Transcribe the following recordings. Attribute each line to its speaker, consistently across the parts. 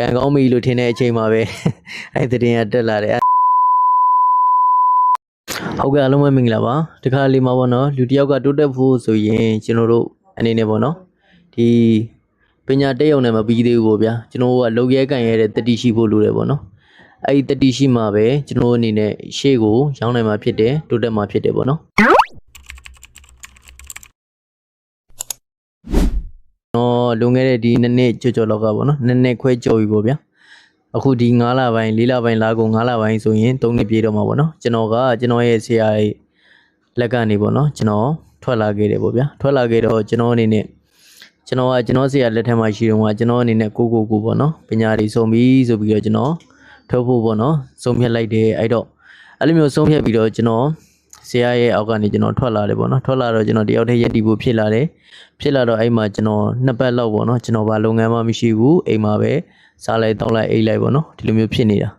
Speaker 1: ကံကောင်းပြီလို့ထင်တဲ့အချိန်မှာပဲအဲ့ဒီတင်ကတက်လာတယ်ဟုတ်ကဲ့အားလုံးပဲမင်္ဂလာပါတခါလေးမှာပေါ့နော်လူတစ်ယောက်ကတိုးတက်ဖို့ဆိုရင်ကျွန်တော်တို့အနေနဲ့ပေါ့နော်ဒီပညာတက်ရုံနဲ့မပြီးသေးဘူးပေါ့ဗျာကျွန်တော်တို့ကလုံရဲကန်ရဲတဲ့တတိရှိဖို့လိုတယ်ပေါ့နော်အဲ့ဒီတတိရှိမှပဲကျွန်တော်တို့အနေနဲ့ရှေ့ကိုရောင်းနိုင်မှာဖြစ်တယ်တိုးတက်မှာဖြစ်တယ်ပေါ့နော် တော့လွန်ခဲ့တဲ့ဒီနှစ်နှစ်ကြော်ကြော်လောက်ကပေါ့နော်နှစ်နှစ်ခွဲကြော်ပြီပေါ့ဗျာအခုဒီ9လပိုင်း4လပိုင်းလာကုန်9လပိုင်းဆိုရင်3နှစ်ပြည့်တော့မှာပေါ့နော်ကျွန်တော်ကကျွန်တော်ရဲ့ဆရာရဲ့လက်ကနေပေါ့နော်ကျွန်တော်ထွက်လာခဲ့တယ်ပေါ့ဗျာထွက်လာခဲ့တော့ကျွန်တော်အနေနဲ့ကျွန်တော်ကကျွန်တော်ဆရာလက်ထက်မှာရှိတော့ကကျွန်တော်အနေနဲ့ကိုကိုကိုပေါ့နော်ပညာတွေစုံပြီးဆိုပြီးတော့ကျွန်တော်ထုတ်ဖို့ပေါ့နော်စုံဖြတ်လိုက်တယ်အဲ့တော့အဲ့လိုမျိုးစုံဖြတ်ပြီးတော့ကျွန်တော် ဆရာရဲ့အောက်ကနေကျွန်တော်ထွက်လာတယ်ပေါ့နော်ထွက်လာတော့ကျွန်တော်တယောက်တည်းရက်တီဖို့ဖြစ်လာတယ်ဖြစ်လာတော့အဲ့မှာကျွန်တော်နှစ်ပတ်လောက်ပေါ့နော်ကျွန်တော်ဘာလုပ်ငန်းမှမရှိဘူးအိမ်မှာပဲစားလိုက်တောက်လိုက်အိတ်လိုက်ပေါ့နော်ဒီလိုမျိုးဖြစ်နေတာ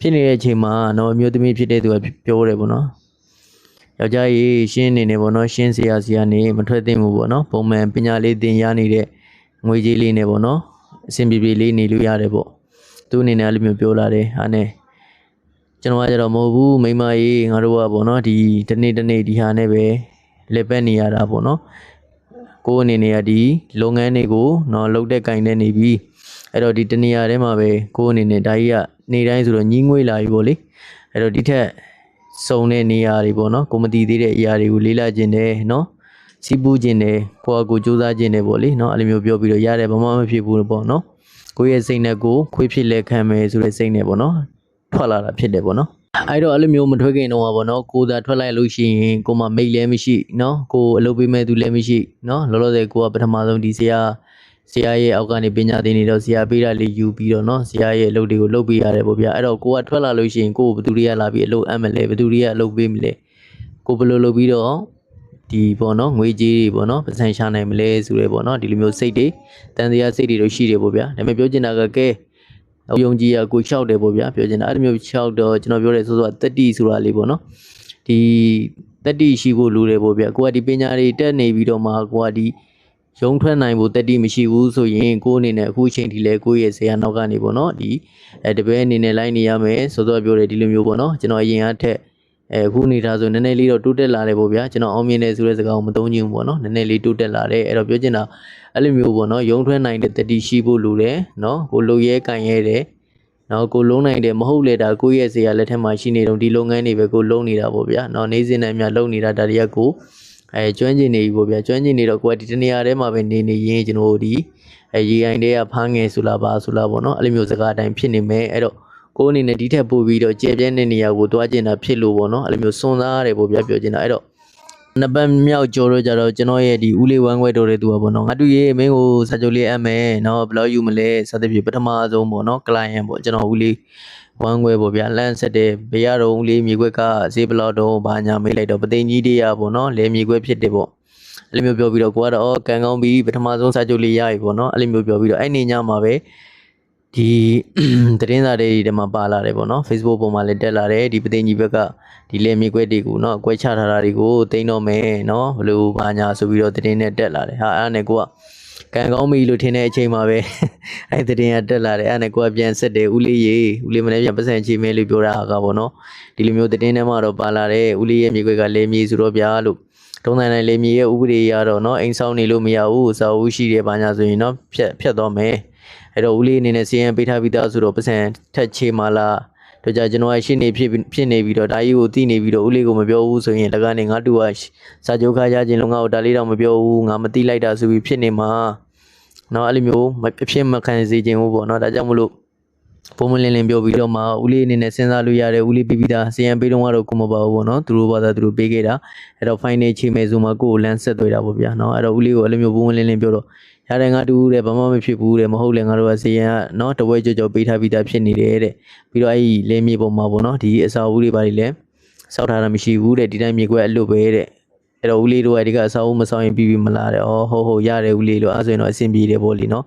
Speaker 1: ဖြစ်နေတဲ့အချိန်မှာတော့အမျိုးသမီးဖြစ်တဲ့သူကပြောတယ်ပေါ့နော်ယောက်ျားကြီးရှင်းနေနေပေါ့နော်ရှင်းစရာစရာနေမထွက်သင့်ဘူးပေါ့နော်ပုံမှန်ပညာလေးသင်ရနေတဲ့ငွေကြီးလေးနဲ့ပေါ့နော်အဆင်ပြေပြေလေးနေလို့ရတယ်ပေါ့သူအနေနဲ့အဲ့လိုမျိုးပြောလာတယ်အားနဲ့ ကျွန်တော်ကကြတော့မဟုတ်ဘူးမိန်းမကြီးငါတို့ကပေါ့နော်ဒီတနေ့တနေ့ဒီဟာနဲ့ပဲလက်ပတ်နေရတာပေါ့နော်ကိုယ်အနေနဲ့ကဒီလုပ်ငန်းတွေကိုတော့လုပ်တဲ့ကင်တဲ့နေပြီးအဲ့တော့ဒီတနေရာထဲမှာပဲကိုယ်အနေနဲ့ဒါကြီးကနေတိုင်းဆိုတော့ညီးငွေလာပြီပေါ့လေအဲ့တော့ဒီထက်စုံတဲ့နေရာတွေပေါ့နော်ကိုမတည်သေးတဲ့အရာတွေကိုလေးလာခြင်းတယ်နော်စီးပူးခြင်းတယ်ကိုယ့်အကိုစူးစမ်းခြင်းတယ်ပေါ့လေနော်အဲ့လိုမျိုးပြောပြီးတော့ရတယ်ဘာမှမဖြစ်ဘူးပေါ့နော်ကိုယ့်ရဲ့စိတ်နဲ့ကိုယ်ခွေးဖြစ်လက်ခံမယ်ဆိုတဲ့စိတ်နဲ့ပေါ့နော် ထွက်လာတာဖြစ်တယ်ပေါ့နော်အဲ့တော့အဲ့လိုမျိုးမထွက်ခင်တော့ပါဘောနော်ကိုသာထွက်လိုက်လို့ရှိရင်ကိုမမိတ်လည်းမရှိနော်ကိုအလုပ်ပေးမဲ့သူလည်းမရှိနော်လောလောဆယ်ကိုကပထမဆုံးဒီဆရာဆရာရဲ့အောက်ကနေပညာသင်နေတော့ဆရာပေးတာလေးယူပြီးတော့နော်ဆရာရဲ့အလုပ်တွေကိုလုပ်ပေးရတယ်ပေါ့ဗျာအဲ့တော့ကိုကထွက်လာလို့ရှိရင်ကိုဘယ်သူတွေကလာပြီးအလုပ်အပ်မလဲဘယ်သူတွေကအလုပ်ပေးမလဲကိုဘယ်လိုလုပ်ပြီးတော့ဒီပေါ့နော်ငွေကြေးတွေပေါ့နော်ပတ်စံရှာနိုင်မလဲဆိုရဲပေါ့နော်ဒီလိုမျိုးစိတ်တွေတန်တရားစိတ်တွေတော့ရှိတယ်ပေါ့ဗျာဒါပေမဲ့ပြောချင်တာကကဲအ ယုံကြည်ရကိုလျှောက်တယ်ပေါ့ဗျာပြောချင်တာအဲ့လိုမျိုးလျှောက်တော့ကျွန်တော်ပြောတယ်ဆိုဆိုတက်တီဆိုတာလေးပေါ့နော်ဒီတက်တီရှိဖို့လိုတယ်ပေါ့ဗျာကိုကဒီပညာတွေတက်နေပြီးတော့မှကိုကဒီရုံထွက်နိုင်ဖို့တက်တီမရှိဘူးဆိုရင်ကိုအနေနဲ့အခုအချိန်ဒီလဲကိုရဲ့ဆရာနောက်ကနေပေါ့နော်ဒီအဲတပည့်အနေနဲ့လိုက်နေရမယ်ဆိုတော့ပြောတယ်ဒီလိုမျိုးပေါ့နော်ကျွန်တော်အရင်အထက် အဲအခုနေတာဆိုနည်းနည်းလေးတော့တိုးတက်လာတယ်ပေါ့ဗျာကျွန်တော်အောင်မြင်တယ်ဆိုတဲ့စကားကိုမသုံးချင်ဘူးပေါ့နော်နည်းနည်းလေးတိုးတက်လာတယ်အဲ့တော့ပြောချင်တာအဲ့လိုမျိုးပေါ့နော်ရုံထွက်နိုင်တဲ့တက်တီရှိဖို့လိုတယ်နော်ကိုလိုရဲကန်ရဲတယ်နော်ကိုလုံးနိုင်တယ်မဟုတ်လေဒါကိုယ့်ရဲ့ဇေယျလက်ထက်မှာရှိနေတော့ဒီလုပ်ငန်းတွေပဲကိုလုံးနေတာပေါ့ဗျာနော်နေစဉ်နဲ့အများလုံးနေတာဒါတွေကကိုအဲကျွမ်းကျင်နေပြီပေါ့ဗျာကျွမ်းကျင်နေတော့ကိုကဒီတနေရာထဲမှာပဲနေနေရင်ကျွန်တော်တို့ဒီအဲရေအိုင်တွေကဖားငယ်ဆိုလားပါဆိုလားပေါ့နော်အဲ့လိုမျိုးစကားအတိုင်းဖြစ်နေမယ်အဲ့တော့ ကိုအနေနဲ့ဒီထက်ပိုပြီးတော့ကျေပြဲတဲ့နေရာကိုတွားကျင်တာဖြစ်လို့ပေါ့နော်အဲ့လိုမျိုးစွန်စားရတယ်ပေါ့ဗျာပြောချင်တာအဲ့တော့နှစ်ပတ်မြောက်ကြော်တော့ကြတော့ကျွန်တော်ရဲ့ဒီဦးလေးဝမ်းခွဲတော်တဲ့သူကပေါ့နော်ငါတူရေးမင်းကိုစာချုပ်လေးအပ်မယ်နော်ဘယ်လောက်ယူမလဲစသဖြင့်ပထမဆုံးပေါ့နော် client ပေါ့ကျွန်တော်ဦးလေးဝမ်းခွဲပေါ့ဗျာလန့်ဆက်တယ်ဘေးရတော့ဦးလေးမြေခွက်ကဈေးဘယ်လောက်တော့ဘာညာမေးလိုက်တော့ပသိမ်ကြီးတေးရပေါ့နော်လဲမြေခွက်ဖြစ်တယ်ပေါ့အဲ့လိုမျိုးပြောပြီးတော့ကိုကတော့အော်ကန်ကောင်းပြီးပထမဆုံးစာချုပ်လေးရပြီပေါ့နော်အဲ့လိုမျိုးပြောပြီးတော့အဲ့နေညမှာပဲ ဒီသတင်းစာတွေဒီမှာပါလာတယ်ပေါ့နော် Facebook ပေါ်မှာလည်းတက်လာတယ်ဒီပသိန်းကြီးဘက်ကဒီလေမြေခွဲတွေကိုနော်ကွဲချထားတာတွေကိုတင်တော့မယ်နော်ဘလို့ဘာညာဆိုပြီးတော့သတင်းနဲ့တက်လာတယ်ဟာအဲ့ဒါနဲ့ကိုကကံကောင်းပြီလို့ထင်တဲ့အချိန်မှာပဲအဲ့သတင်းကတက်လာတယ်အဲ့ဒါနဲ့ကိုကပြန်ဆက်တယ်ဦးလေးရေဦးလေးမနေ့ပြန်ပတ်စံချိန်မဲလို့ပြောတာကပေါ့နော်ဒီလိုမျိုးသတင်းထဲမှာတော့ပါလာတယ်ဦးလေးရဲ့မြေခွဲကလေမြေဆိုတော့ဗျာလို့တုံးတိုင်းလေမြေရဲ့ဥပဒေရတော့နော်အိမ်ဆောင်နေလို့မရဘူးစာအုပ်ရှိတယ်ဘာညာဆိုရင်နော်ဖြတ်ဖြတ်တော့မယ် အဲ့တော့ဦးလေးအနေနဲ့စီရင်ပေးထားပြီးသားဆိုတော့ပစံထက်ချေမာလာတို့ကြကျွန်တော်ကရှင်းနေဖြစ်ဖြစ်နေပြီးတော့ဒါကြီးကိုတိနေပြီးတော့ဦးလေးကိုမပြောဘူးဆိုရင်တကနေငါတူကစာချုပ်ခါရခြင်းလုံးငါ့ကိုဒါလေးတော့မပြောဘူးငါမတိလိုက်တာဆိုပြီးဖြစ်နေမှာနော်အဲ့လိုမျိုးမဖြစ်မခံစေခြင်းဘူးပေါ့နော်ဒါကြောင့်မလို့ပုံမလင်းလင်းပြောပြီးတော့မှဦးလေးအနေနဲ့စဉ်းစားလို့ရတယ်ဦးလေးပြီးပြီးသားစီရင်ပေးတော့တော့ကိုမပါဘူးပေါ့နော်သူတို့ဘာသာသူတို့ပေးခဲ့တာအဲ့တော့ final ချိန်မဲ့ဆိုမှကိုယ်ကိုလမ်းဆက်သွေးတာပေါ့ဗျာနော်အဲ့တော့ဦးလေးကိုအဲ့လိုမျိုးပုံမလင်းလင်းပြောတော့ ရတယ်ငါတူတဲ့ဘာမှမဖြစ်ဘူးတဲ့မဟုတ်လေငါတို့ကစီယံကနော်တပွဲကြောကြောပေးထားပြီးသားဖြစ်နေတယ်တဲ့ပြီးတော့အဲ့ဒီလင်းမြေပုံမှာပေါ့နော်ဒီအစာအုပ်တွေဘာတွေလဲစောက်ထားတာမရှိဘူးတဲ့ဒီတိုင်းမြေကွက်အလွတ်ပဲတဲ့အဲ့တော့ဦးလေးတို့ကဒီကအစာအုပ်မဆောင်ရင်ပြီးပြီးမလားတဲ့ဩဟုတ်ဟုတ်ရတယ်ဦးလေးလို့အဲ့ဆိုရင်တော့အဆင်ပြေတယ်ပေါ့လीနော်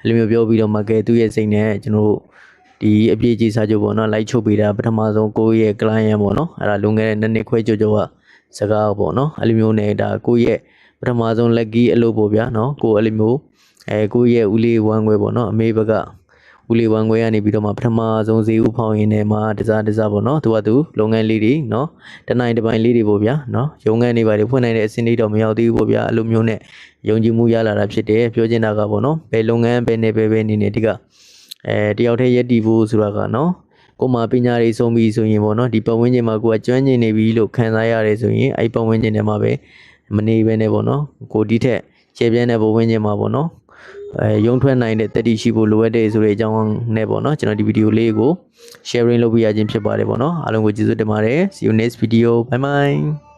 Speaker 1: အဲ့လိုမျိုးပြောပြီးတော့မှကဲသူ့ရဲ့စိတ်နဲ့ကျွန်တော်တို့ဒီအပြည့်ကြီးစာချုပ်ပေါ့နော်လိုက်ချုပ်ပေးတာပထမဆုံးကိုယ့်ရဲ့ client ပေါ့နော်အဲ့ဒါလွန်ခဲ့တဲ့နှစ်နှစ်ခွဲကျော်ကျော်ကစကားပေါ့နော်အဲ့လိုမျိုးနဲ့ဒါကိုယ့်ရဲ့ ပထမဆုံး lucky အလုပ်ပေါ့ဗျာနော်ကိုယ်အဲ့လိုမျိုးအဲကိုယ့်ရဲ့ဦးလေးဝမ်းခွဲပေါ့နော်အမေဘက်ကဦးလေးဝမ်ခွဲကနေပြီးတော့မှပထမဆုံးဈေးဥဖောင်းရင်းနဲ့မှတစားတစားပေါ့နော်သူကသူလုပ်ငန်းလေးတွေနော်တနိုင်တစ်ပိုင်းလေးတွေပေါ့ဗျာနော်ရုံငန်းတွေပါတွေဖွင့်နိုင်တဲ့အဆင့်လေးတော့မရောက်သေးဘူးပေါ့ဗျာအဲ့လိုမျိုးနဲ့ယုံကြည်မှုရလာတာဖြစ်တယ်ပြောချင်တာကပေါ့နော်ဘယ်လုပ်ငန်းဘယ်နေပဲပဲနေနေဒီကအဲတယောက်တည်းရက်တည်ဖို့ဆိုတာကနော်ကိုယ်မှာပညာတွေဆုံးပြီဆိုရင်ပေါ့နော်ဒီပတ်ဝန်းကျင်မှာကိုယ်ကကျွမ်းကျင်နေပြီလို့ခံစားရတယ်ဆိုရင်အဲ့ပတ်ဝန်းကျင်ထဲမှာပဲ မနေပဲနဲ့ပေါ့နော်ကိုဒီထက်ခြေပြန်းတဲ့ပတ်ဝန်းကျင်မှာပေါ့နော်အဲရုံထွက်နိုင်တဲ့တက်တီရှိဖို့လိုအပ်တဲ့ဆိုတဲ့အကြောင်းနဲ့ပေါ့နော်ကျွန်တော်ဒီဗီဒီယိုလေးကို sharing လုပ်ပြရခြင်းဖြစ်ပါတယ်ပေါ့နော်အားလုံးကိုကျေးဇူးတင်ပါတယ် see you next video bye bye